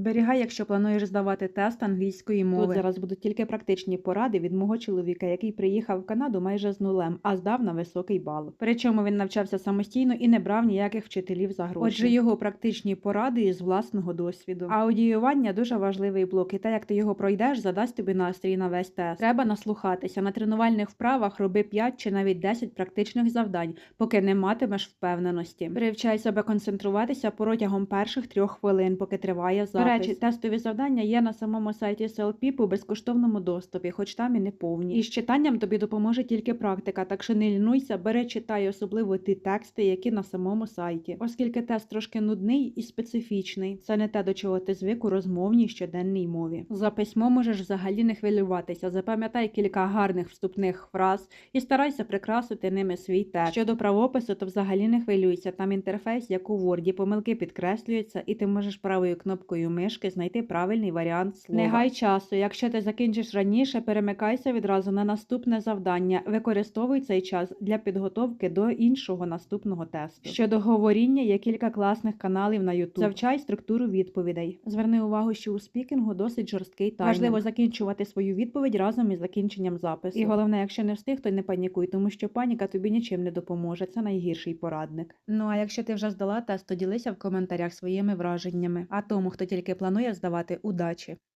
Зберігай, якщо плануєш здавати тест англійської мови. Тут зараз будуть тільки практичні поради від мого чоловіка, який приїхав в Канаду майже з нулем, а здав на високий бал. Причому він навчався самостійно і не брав ніяких вчителів за гроші. Отже, його практичні поради із власного досвіду. Аудіювання дуже важливий блок, і те, як ти його пройдеш, задасть тобі настрій на весь тест. Треба наслухатися. На тренувальних вправах роби 5 чи навіть 10 практичних завдань, поки не матимеш впевненості. Привчай себе концентруватися протягом перших трьох хвилин, поки триває запис. Речі, тестові завдання є на самому сайті SLP у безкоштовному доступі, хоч там і не повні. І з читанням тобі допоможе тільки практика, так що не лінуйся, бери, читай особливо ті тексти, які на самому сайті. Оскільки тест трошки нудний і специфічний, це не те, до чого ти звик у розмовній щоденній мові. За письмо можеш взагалі не хвилюватися. Запам'ятай кілька гарних вступних фраз і старайся прикрасити ними свій текст. Щодо правопису, то взагалі не хвилюйся. Там інтерфейс, як у Word, помилки підкреслюються, і ти можеш правою кнопкою мишки знайти правильний варіант слова. Не гай часу. Якщо ти закінчиш раніше, перемикайся відразу на наступне завдання. Використовуй цей час для підготовки до іншого наступного тесту. Щодо говоріння, є кілька класних каналів на YouTube. Завчай структуру відповідей. Зверни увагу, що у спікінгу досить жорсткий таймінг. Важливо закінчувати свою відповідь разом із закінченням запису. І головне, якщо не встиг, то не панікуй, тому що паніка тобі нічим не допоможе. Це найгірший порадник. Ну а якщо ти вже здала тест, то ділися в коментарях своїми враженнями. А тому, хто тільки планує здавати, удачі!